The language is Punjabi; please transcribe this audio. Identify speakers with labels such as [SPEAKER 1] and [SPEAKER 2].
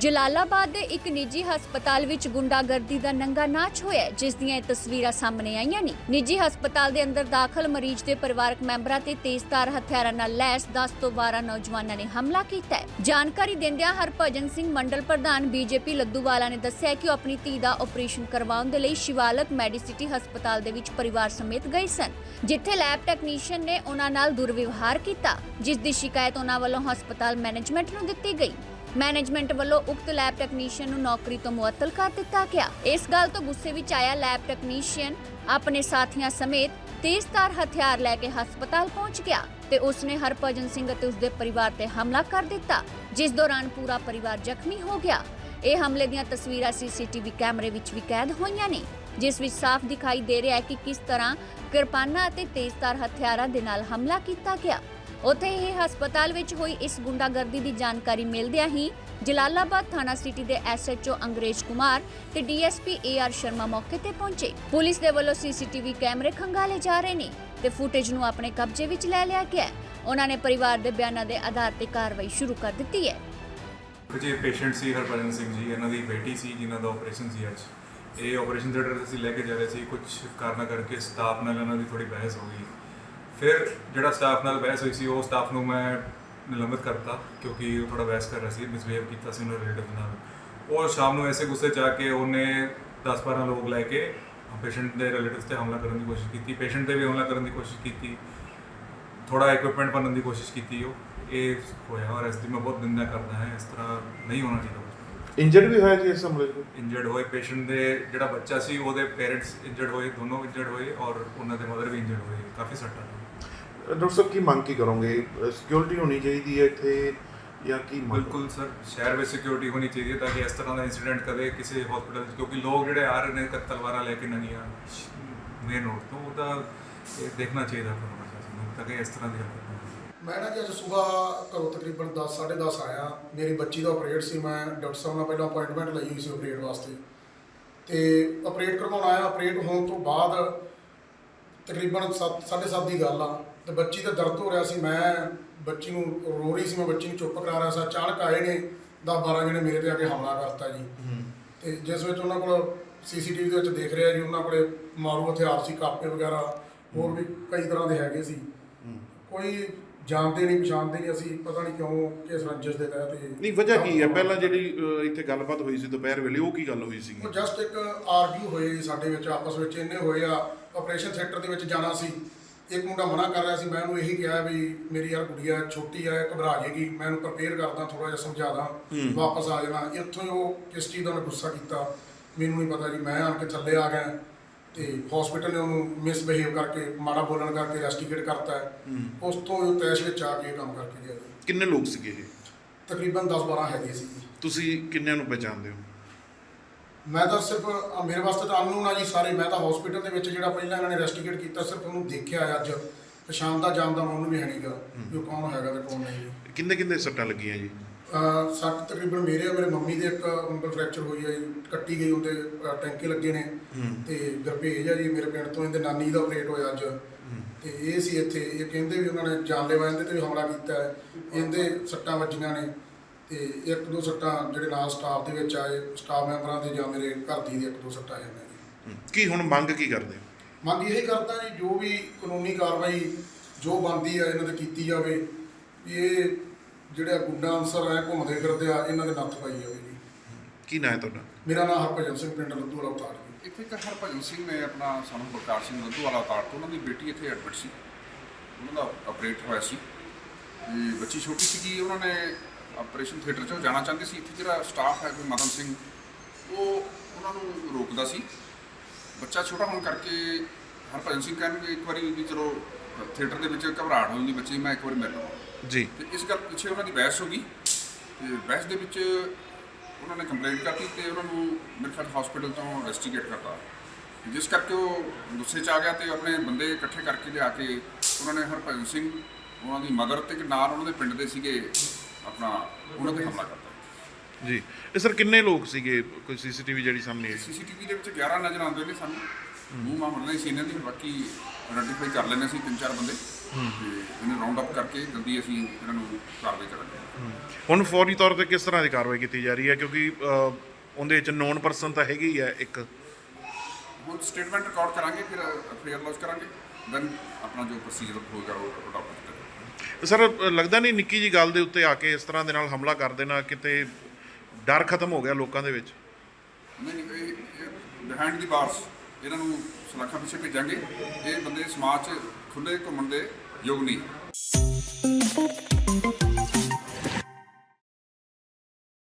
[SPEAKER 1] ਜਲਾਲਾਬਾਦ ਦੇ ਇੱਕ ਨਿੱਜੀ ਹਸਪਤਾਲ ਵਿੱਚ ਗੁੰਡਾਗਰਦੀ ਦਾ ਨੰਗਾ ਨਾਚ ਹੋਇਆ ਜਿਸ ਦੀਆਂ ਇਹ ਤਸਵੀਰਾਂ ਸਾਹਮਣੇ ਆਈਆਂ ਨੇ। ਨਿੱਜੀ ਹਸਪਤਾਲ ਦੇ ਅੰਦਰ ਦਾਖਲ ਮਰੀਜ਼ ਦੇ ਪਰਿਵਾਰਕ ਮੈਂਬਰਾਂ ਤੇ ਤੇਜ਼ਧਾਰ ਹਥਿਆਰਾਂ ਨਾਲ ਲੈਸ 10 ਤੋਂ 12 ਨੌਜਵਾਨਾਂ ਨੇ ਹਮਲਾ ਕੀਤਾ ਹੈ। ਜਾਣਕਾਰੀ ਦਿੰਦਿਆਂ ਹਰਭਜਨ ਸਿੰਘ ਮੰਡਲ ਪ੍ਰਧਾਨ ਬੀਜੇਪੀ ਲੱਦੂਵਾਲਾ ਨੇ ਦੱਸਿਆ ਕਿ ਉਹ ਆਪਣੀ ਧੀ ਦਾ ਆਪਰੇਸ਼ਨ ਕਰਵਾਉਣ ਦੇ ਲਈ ਸ਼ਿਵਾਲਕ ਮੈਡੀਸਿਟੀ ਹਸਪਤਾਲ ਦੇ ਵਿੱਚ ਪਰਿਵਾਰ ਸਮੇਤ ਗਏ ਸਨ, ਜਿੱਥੇ ਲੈਬ ਟੈਕਨੀਸ਼ੀਅਨ ਨੇ ਉਹਨਾਂ ਨਾਲ ਦੁਰਵਿਵਹਾਰ ਕੀਤਾ, ਜਿਸ ਦੀ ਸ਼ਿਕਾਇਤ ਉਹਨਾਂ ਵੱਲੋਂ ਹਸਪਤਾਲ ਮੈਨੇਜਮੈਂਟ ਨੂੰ ਦਿੱਤੀ ਗਈ। ਮੈਨੇਜਮੈਂਟ ਵੱਲੋਂ ਉਕਤ ਲੈਬ ਟੈਕਨੀਸ਼ੀਅਨ ਨੂੰ ਨੌਕਰੀ ਤੋਂ ਮੁਅੱਤਲ ਕਰ ਦਿੱਤਾ ਗਿਆ। ਇਸ ਗੱਲ ਤੋਂ ਗੁੱਸੇ ਵਿੱਚ ਆਇਆ ਲੈਬ ਟੈਕਨੀਸ਼ੀਅਨ ਆਪਣੇ ਸਾਥੀਆਂ ਸਮੇਤ ਤੇਜ਼ਧਾਰ ਹਥਿਆਰ ਲੈ ਕੇ ਹਸਪਤਾਲ ਪਹੁੰਚ ਗਿਆ ਤੇ ਉਸਨੇ ਹਰਭਜਨ ਸਿੰਘ ਅਤੇ ਉਸਦੇ ਪਰਿਵਾਰ ਤੇ ਹਮਲਾ ਕਰ ਦਿੱਤਾ, ਜਿਸ ਦੌਰਾਨ ਪੂਰਾ ਪਰਿਵਾਰ ਜ਼ਖਮੀ ਹੋ ਗਿਆ। ਇਹ ਹਮਲੇ ਦੀਆਂ ਤਸਵੀਰਾਂ ਸੀਸੀਟੀਵੀ ਕੈਮਰੇ ਵਿੱਚ ਵੀ ਕੈਦ ਹੋਈਆਂ ਨੇ, ਜਿਸ ਵਿੱਚ ਸਾਫ਼ ਦਿਖਾਈ ਦੇ ਰਿਹਾ ਹੈ ਕਿ ਕਿਸ ਤਰ੍ਹਾਂ ਕਿਰਪਾਨਾਂ ਅਤੇ ਤੇਜ਼ਧਾਰ ਹਥਿਆਰਾਂ ਦੇ ਨਾਲ ਹਮਲਾ ਕੀਤਾ ਗਿਆ। ਉੱਥੇ ਹੀ ਹਸਪਤਾਲ ਵਿੱਚ ਹੋਈ ਇਸ ਗੁੰਡਾਗਰਦੀ ਦੀ ਜਾਣਕਾਰੀ ਮਿਲਦਿਆਂ ਹੀ ਜਲਾਲਾਬਾਦ ਥਾਣਾ ਸਿਟੀ ਦੇ ਐਸਐਚਓ ਅੰਗਰੇਜ਼ ਕੁਮਾਰ ਤੇ ਡੀਐਸਪੀ ਏਆਰ ਸ਼ਰਮਾ ਮੌਕੇ ਤੇ ਪਹੁੰਚੇ। ਪੁਲਿਸ ਦੇ ਵੱਲੋਂ ਸੀਸੀਟੀਵੀ ਕੈਮਰੇ ਖੰਗਾਲੇ ਜਾ ਰਹੇ ਨੇ ਤੇ ਫੁਟੇਜ ਨੂੰ ਆਪਣੇ ਕਬਜ਼ੇ ਵਿੱਚ ਲੈ ਲਿਆ ਗਿਆ ਉਹਨਾਂ ਨੇ ਪਰਿਵਾਰ ਦੇ ਬਿਆਨਾਂ ਦੇ ਆਧਾਰ ਤੇ ਕਾਰਵਾਈ ਸ਼ੁਰੂ ਕਰ ਦਿੱਤੀ ਹੈ।
[SPEAKER 2] ਜੀ ਪੇਸ਼ੈਂਟ ਸੀ ਹਰਭਜਨ ਸਿੰਘ ਜੀ, ਇਹਨਾਂ ਦੀ ਬੇਟੀ ਸੀ ਜਿਨ੍ਹਾਂ ਦਾ ਆਪਰੇਸ਼ਨ ਸੀ ਅੱਜ। ਇਹ ਆਪਰੇਸ਼ਨ ਥੀਏਟਰ ਅਸੀਂ ਲੈ ਕੇ ਜਾ ਰਹੇ ਸੀ। ਕੁਝ ਕਾਰਨਾਂ ਕਰਕੇ ਸਟਾਫ ਨਾਲ ਇਹਨਾਂ ਦੀ ਥੋੜੀ ਬਹਿਸ ਹੋ ਗਈ। ਫਿਰ ਜਿਹੜਾ ਸਟਾਫ ਨਾਲ ਬਹਿਸ ਹੋਈ ਸੀ ਉਹ ਸਟਾਫ ਨੂੰ ਮੈਂ ਨਿਲੰਬਿਤ ਕਰਤਾ ਕਿਉਂਕਿ ਉਹ ਥੋੜਾ ਬਹਿਸ ਕਰ ਰਿਹਾ ਸੀ ਮਿਸਬੀਹੇਵ ਕੀਤਾ ਸੀ ਉਹਨਾਂ ਰਿਲੇਟਿਵ ਨਾਲ। ਉਹ ਸ਼ਾਮ ਨੂੰ ਐਸੇ ਗੁੱਸੇ ਚ ਆ ਕੇ ਉਹਨੇ 10-12 ਲੋਕ ਲੈ ਕੇ ਪੇਸ਼ੈਂਟ ਦੇ ਰਿਲੇਟਿਵਸ ਤੇ ਹਮਲਾ ਕਰਨ ਦੀ ਕੋਸ਼ਿਸ਼ ਕੀਤੀ ਪੇਸ਼ੈਂਟ ਤੇ ਵੀ ਹਮਲਾ ਕਰਨ ਦੀ ਕੋਸ਼ਿਸ਼ ਕੀਤੀ ਥੋੜਾ ਇਕਵਿਪਮੈਂਟ ਬਣਨ ਦੀ ਕੋਸ਼ਿਸ਼ ਕੀਤੀ ਉਹ। ਇਹ ਹੋਇਆ ਔਰ ਇਸ ਦੀ ਮੈਂ ਬਹੁਤ ਨਿੰਦਾ ਕਰਦਾ ਹਾਂ ਇਸ ਤਰ੍ਹਾਂ ਨਹੀਂ ਹੋਣਾ ਚਾਹੀਦਾ
[SPEAKER 3] ਇੰਜਰਡ ਵੀ ਹੋਇਆ ਜੀ ਇਸ ਹਮਲੇ 'ਚ?
[SPEAKER 2] ਇੰਜਰਡ ਹੋਏ ਪੇਸ਼ੈਂਟ ਦੇ ਜਿਹੜਾ ਬੱਚਾ ਸੀ ਉਹਦੇ ਪੇਰੈਂਟਸ ਇੰਜਰਡ ਹੋਏ ਦੋਨੋਂ ਇੰਜਰਡ ਹੋਏ ਔਰ ਉਹਨਾਂ ਦੇ ਮਦਰ ਵੀ ਇੰਜਰਡ ਹੋਏ ਕਾਫੀ ਸੱਟਾਂ
[SPEAKER 3] ਡਾਕਟਰ ਸਾਹਿਬ ਕੀ ਮੰਗ ਕੀ ਕਰੋਗੇ? ਸਿਕਿਉਰਿਟੀ ਹੋਣੀ ਚਾਹੀਦੀ ਹੈ ਇੱਥੇ ਜਾਂ ਕੀ ਮੰਗ
[SPEAKER 2] ਬਿਲਕੁਲ ਸਰ ਸ਼ਹਿਰ ਵਿੱਚ ਸਿਕਿਉਰਿਟੀ ਹੋਣੀ ਚਾਹੀਦੀ ਹੈ ਤਾਂ ਕਿ ਇਸ ਤਰ੍ਹਾਂ ਦਾ ਇਨਸੀਡੈਂਟ ਕਦੇ ਕਿਸੇ ਹਸਪੀਟਲ ਕਿਉਂਕਿ ਲੋਕ ਜਿਹੜੇ ਆ ਰਹੇ ਨੇ ਕ- ਤਲਵਾਰਾਂ ਲੈ ਕੇ ਨੰਗੀਆਂ ਮੇਨ ਰੋਡ ਤੋਂ ਉਹਦਾ ਇਹ ਦੇਖਣਾ ਚਾਹੀਦਾ ਫਿਰ ਪ੍ਰਸ਼ਾਸਨ ਨੂੰ ਤਾਂ ਕਿ ਇਸ ਤਰ੍ਹਾਂ ਦੀ ਹਰਕਤ ਨਾ ਹੋਵੇ।
[SPEAKER 4] ਮੈਂ ਨਾ ਜੀ ਅੱਜ ਸਵੇਰ ਘਰੋਂ ਤਕਰੀਬਨ 10 10:30 ਆਇਆ। ਮੇਰੀ ਬੱਚੀ ਦਾ ਆਪਰੇਟ ਸੀ ਮੈਂ ਡਾਕਟਰ ਸਾਹਿਬ ਨਾਲ ਪਹਿਲਾਂ ਅਪਾਇੰਟਮੈਂਟ ਲਈ ਹੋਈ ਸੀ ਆਪਰੇਟ ਵਾਸਤੇ। ਤੇ ਆਪਰੇਟ ਕਰਵਾਉਣ ਆਇਆ ਆਪਰੇਟ ਹੋਣ ਤੋਂ ਬਾਅਦ ਤਕਰੀਬਨ 7:30 ਦੀ ਗੱਲ ਆ। ਤੇ ਬੱਚੀ ਦਾ ਦਰਦ ਹੋ ਰਿਹਾ ਸੀ ਮੈਂ ਬੱਚੀ ਨੂੰ ਰੋ ਰਹੀ ਸੀ ਮੈਂ ਬੱਚੀ ਨੂੰ ਚੁੱਪ ਕਰਾ ਰਿਹਾ ਸੀ। ਅਚਾਨਕ ਆਏ ਨੇ 10 12 ਜਣੇ ਮੇਰੇ ਤੇ ਆ ਕੇ ਹਮਲਾ ਕਰਤਾ ਜੀ। ਤੇ ਜਿਸ ਵਿੱਚ ਉਹਨਾਂ ਕੋਲ ਸੀਸੀਟੀਵੀ ਦੇ ਵਿੱਚ ਦੇਖ ਰਿਹਾ ਜੀ ਉਹਨਾਂ ਕੋਲੇ ਮਾਰੂ ਹਥਿਆਰ ਸੀ ਕਾਪੇ ਵਗੈਰਾ ਹੋਰ ਵੀ ਕਈ ਤਰ੍ਹਾਂ ਦੇ ਹੈਗੇ ਸੀ। ਕੋਈ ਜਾਣਦੇ ਨਹੀਂ ਪਛਾਣਦੇ ਨਹੀਂ ਅਸੀਂ ਪਤਾ ਨਹੀਂ ਕਿਉਂ ਕਿਸ ਰੰਜਿਸ਼ ਦੇ ਤਹਿਤ ਇਹ
[SPEAKER 3] ਨਹੀਂ ਵਜ੍ਹਾ ਕੀ ਹੈ? ਪਹਿਲਾਂ ਜਿਹੜੀ ਅਹ, ਇੱਥੇ ਗੱਲਬਾਤ ਹੋਈ ਸੀ ਦੁਪਹਿਰ ਵੇਲੇ ਉਹ ਕੀ ਗੱਲ ਹੋਈ ਸੀਗੀ?
[SPEAKER 4] ਉਹ ਜਸਟ ਇੱਕ ਆਰਗਿਊ ਹੋਏ ਜੀ ਸਾਡੇ ਵਿੱਚ ਆਪਸ ਵਿੱਚ ਇੰਨੇ ਹੋਏ ਆ ਆਪਰੇਸ਼ਨ ਥੀਏਟਰ ਦੇ ਵਿੱਚ ਜਾਣਾ ਸੀ। ਇੱਕ ਮੁੰਡਾ ਮਨਾ ਕਰ ਰਿਹਾ ਸੀ ਮੈਂ ਉਹਨੂੰ ਇਹੀ ਕਿਹਾ ਵੀ ਮੇਰੀ ਯਾਰ ਗੁੜੀਆ ਛੋਟੀ ਆ ਘਬਰਾ ਜਾਏਗੀ ਮੈਂ ਉਹਨੂੰ ਪ੍ਰਪੇਅਰ ਕਰਦਾ ਥੋੜਾ ਜਿਹਾ ਸਮਝਾਦਾ ਵਾਪਸ ਆ ਜਾਣਾ। ਇੱਥੋਂ ਹੀ ਉਹ ਕਿਸ ਚੀਜ਼ ਦਾ ਉਹਨੇ ਗੁੱਸਾ ਕੀਤਾ। ਮੈਨੂੰ ਨਹੀਂ ਪਤਾ ਜੀ ਮੈਂ ਆਣ ਕੇ ਥੱਲੇ ਆ ਗਿਆ ਤੇ ਹਸਪੀਟਲ ਨੇ ਉਹਨੂੰ ਮਿਸਬਿਹੇਵ ਕਰਕੇ ਮਾੜਾ ਬੋਲਣ ਕਰਕੇ ਰੈਸਟੀਕੇਟ ਕਰਤਾ। ਹੈ। ਉਸ ਤੋਂ ਉਹ ਤੈਸ਼ ਵਿੱਚ ਆ ਕੇ ਕੰਮ ਕਰਕੇ ਗਿਆ
[SPEAKER 3] ਕਿੰਨੇ ਲੋਕ ਸੀਗੇ ਇਹ?
[SPEAKER 4] ਤਕਰੀਬਨ 10 12 ਹੈਗੇ ਸੀ।
[SPEAKER 3] ਤੁਸੀਂ ਕਿੰਨਿਆਂ ਨੂੰ ਪਛਾਣਦੇ ਹੋ?
[SPEAKER 4] ਮੈਂ ਤਾਂ ਸਿਰਫ ਮੇਰੇ ਵਾਸਤੇ ਤਾਂ ਅਨਨੋਨ ਆ ਜੀ ਸਾਰੇ। ਮੈਂ ਤਾਂ ਹਸਪੀਟਲ ਦੇ ਵਿੱਚ ਜਿਹੜਾ ਪਹਿਲਾਂ ਇਹਨਾਂ ਨੇ ਰੈਸਟੀਕੇਟ ਕੀਤਾ ਸਿਰਫ ਉਹਨੂੰ ਦੇਖਿਆ ਅੱਜ। ਪਛਾਣ ਦਾ ਮੈਂ ਉਹਨੂੰ ਵੀ ਹੈ ਨਹੀਂਗਾ ਵੀ ਉਹ ਕੌਣ ਹੈਗਾ ਤੇ ਕੌਣ ਨਹੀਂ।
[SPEAKER 3] ਕਿੰਨੇ ਕਿੰਨੇ ਸੱਟਾਂ ਲੱਗੀਆਂ ਜੀ?
[SPEAKER 4] ਅ, ਸੱਟ ਤਕਰੀਬਨ ਮੇਰੇ ਆ ਮੇਰੇ ਮੰਮੀ ਦੇ ਇੱਕ ਉਂਗਲ ਫ੍ਰੈਕਚਰ ਹੋਈ ਹੈ ਜੀ। ਕੱਟੀ ਗਈ ਉਹਦੇ ਅ, ਟੈਂਕੇ ਲੱਗੇ ਨੇ। ਤੇ ਗਰਭੇਜ ਆ ਜੀ ਮੇਰੇ ਪਿੰਡ ਤੋਂ ਇਹਦੇ ਨਾਨੀ ਦਾ ਆਪਰੇਟ ਹੋਇਆ ਅੱਜ। ਤੇ ਇਹ ਸੀ ਇੱਥੇ। ਇਹ ਕਹਿੰਦੇ ਵੀ ਉਹਨਾਂ ਨੇ ਜਾਨਲੇਵਾ ਇਹਦੇ ਤੇ ਵੀ ਹਮਲਾ ਕੀਤਾ ਹੈ। ਇਹਦੇ ਸੱਟਾਂ ਵੱਜੀਆਂ ਨੇ। ਤੇ ਇੱਕ ਦੋ ਸੱਟਾਂ ਜਿਹੜੇ ਨਾਲ ਸਟਾਫ ਦੇ ਵਿੱਚ ਆਏ ਸਟਾਫ ਮੈਂਬਰਾਂ ਦੇ ਜਾਂ ਮੇਰੇ ਘਰ ਦੀ ਦੇ ਇੱਕ ਦੋ ਸੱਟਾਂ ਆਈਆਂ ਨੇ।
[SPEAKER 3] ਕੀ ਹੁਣ ਮੰਗ ਕੀ ਕਰਦੇ? ਹੋ
[SPEAKER 4] ਮੰਗ ਇਹ ਕਰਦਾ ਜੀ ਜੋ ਵੀ ਕਾਨੂੰਨੀ ਕਾਰਵਾਈ ਜੋ ਬਣਦੀ ਆ ਇਹਨਾਂ ਤੇ ਕੀਤੀ ਜਾਵੇ ਵੀ ਇਹ ਜਿਹੜਾ ਗੁੰਡਾ ਅਨਸਰ ਹੈ ਘੁੰਮਦੇ ਫਿਰਦੇ ਆ ਇਹਨਾਂ ਦੇ ਨੱਥ ਪਾਈ ਜਾਵੇ ਜੀ।
[SPEAKER 3] ਕੀ ਨਾਂ ਹੈ ਤੁਹਾਡਾ?
[SPEAKER 4] ਮੇਰਾ ਨਾਮ ਹਰਭਜਨ ਸਿੰਘ ਪਿੰਡ ਲੱਦੂ ਵਾਲਾ ਉਤਾਰ ਜੀ।
[SPEAKER 5] ਇੱਥੇ ਇੱਕ ਹਰਭਜਨ ਸਿੰਘ ਨੇ ਆਪਣਾ ਸਾਨੂੰ ਬਲਕਾਰ ਸਿੰਘ ਲੱਧੂ ਵਾਲਾ ਉਤਾਰ ਤੋਂ ਉਹਨਾਂ ਦੀ ਬੇਟੀ ਇੱਥੇ ਐਡਮਿਟ ਸੀ। ਉਹਨਾਂ ਦਾ ਆਪਰੇਟ ਹੋਇਆ ਸੀ। ਤੇ ਬੱਚੀ ਛੋਟੀ ਸੀਗੀ ਉਹਨਾਂ ਨੇ ਆਪਰੇਸ਼ਨ ਥੀਏਟਰ 'ਚੋਂ ਜਾਣਾ ਚਾਹੁੰਦੇ ਸੀ ਇੱਥੇ ਜਿਹੜਾ ਸਟਾਫ ਹੈ ਕੋਈ ਮਦਨ ਸਿੰਘ ਉਹ ਉਹਨਾਂ ਨੂੰ ਰੋਕਦਾ ਸੀ। ਬੱਚਾ ਛੋਟਾ ਹੋਣ ਕਰਕੇ ਹਰਭਜਨ ਸਿੰਘ ਕਹਿੰਦੇ ਇੱਕ ਵਾਰੀ ਵੀ ਚਲੋ ਥੀਏਟਰ ਦੇ ਵਿੱਚ ਘਬਰਾਹਟ ਹੋ ਜਾਂਦੀ ਬੱਚੇ ਮੈਂ ਇੱਕ ਵਾਰੀ ਮਿਲ ਲਵਾਂ।
[SPEAKER 3] ਜੀ।
[SPEAKER 5] ਤੇ ਇਸ ਗੱਲ ਪਿੱਛੇ ਉਹਨਾਂ ਦੀ ਬਹਿਸ ਹੋ ਗਈ। ਤੇ ਬਹਿਸ ਦੇ ਵਿੱਚ ਉਹਨਾਂ ਨੇ ਕੰਪਲੇਂਟ ਕਰਤੀ ਤੇ ਉਹਨਾਂ ਨੂੰ ਮੇਰੇ ਖਿਆਲ ਹਸਪੀਟਲ ਤੋਂ ਇਨਵੈਸਟੀਗੇਟ ਕਰਤਾ। ਜਿਸ ਕਰਕੇ ਉਹ ਗੁੱਸੇ 'ਚ ਆ ਗਿਆ ਤੇ ਆਪਣੇ ਬੰਦੇ ਇਕੱਠੇ ਕਰਕੇ ਲਿਆ ਕੇ ਉਹਨਾਂ ਨੇ ਹਰਭਜਨ ਸਿੰਘ ਉਹਨਾਂ ਦੀ ਮਦਰ ਤੇ ਇੱਕ ਨਾਲ ਉਹਨਾਂ ਦੇ ਪਿੰਡ ਦੇ ਸੀਗੇ। ਆਪਣਾ ਉਹਨਾਂ ਤੇ ਹਮਲਾ ਕਰਤਾ।
[SPEAKER 3] ਜੀ। ਇਹ ਸਰ ਕਿੰਨੇ ਲੋਕ ਸੀਗੇ? ਕੋਈ ਸੀਸੀਟੀਵੀ ਜਿਹੜੀ ਸਾਹਮਣੇ ਆਈ?
[SPEAKER 5] ਸੀਸੀਟੀਵੀ ਦੇ ਵਿੱਚ 11 ਨਜ਼ਰ ਆਉਂਦੇ ਨੇ ਸਾਨੂੰ। ਮੂੰਹ ਮਾਂ ਮਰਦੇ ਸੀ ਇਹਨਾਂ ਦੀ ਬਾਕੀ ਆਇਡੈਂਟੀਫਾਈ ਕਰ ਲੈਣੇ ਸੀ ਤਿੰਨ ਚਾਰ ਬੰਦੇ। ਤੇ ਇਹਨੂੰ ਰਾਉਂਡ ਅਪ ਕਰਕੇ ਜਲਦੀ ਅਸੀਂ ਇਹਨਾਂ ਨੂੰ ਕਾਰਵਾਈ ਕਰਾਂਗੇ
[SPEAKER 3] ਹੁਣ ਫੌਰੀ ਤੌਰ ਤੇ ਕਿਸ ਤਰ੍ਹਾਂ ਦੀ ਕਾਰਵਾਈ ਕੀਤੀ ਜਾ ਰਹੀ ਹੈ? ਕਿਉਂਕਿ ਉਹਦੇ ਵਿੱਚ ਨੋਨ ਪਰਸਨ ਤਾਂ ਹੈਗੀ ਹੀ ਇੱਕ।
[SPEAKER 5] ਹੁਣ ਸਟੇਟਮੈਂਟ ਰਿਕਾਰਡ ਕਰਾਂਗੇ ਫਿਰ ਐਫਆਈਆਰ ਲੌਂਚ ਕਰਾਂਗੇ। ਦੈਨ ਆਪਣਾ ਜੋ ਪ੍ਰੋਸੀਜਰ ਹੋਏਗਾ ਉਹ ਅਡਾਪਟ ਕਰਾਂਗੇ
[SPEAKER 3] ਸਰ, ਲੱਗਦਾ ਨਹੀਂ ਨਿੱਕੀ ਜੀ ਗੱਲ ਦੇ ਉੱਤੇ ਆ ਕੇ ਇਸ ਤਰ੍ਹਾਂ ਦੇ ਨਾਲ ਹਮਲਾ ਕਰ ਦੇਣਾ, ਕਿਤੇ ਡਰ ਖਤਮ ਹੋ ਗਿਆ ਲੋਕਾਂ ਦੇ ਵਿੱਚ?
[SPEAKER 5] ਨਹੀਂ ਨਹੀਂ ਬਿਹਾਈਂਡ ਦੀ ਬਾਰਸ ਇਹਨਾਂ ਨੂੰ ਸਲਾਖਾਂ ਪਿੱਛੇ ਭੇਜਾਂਗੇ। ਇਹ ਬੰਦੇ ਸਮਾਜ 'ਚ ਖੁੱਲੇ ਘੁੰਮਣ ਦੇ ਯੋਗ ਨਹੀਂ।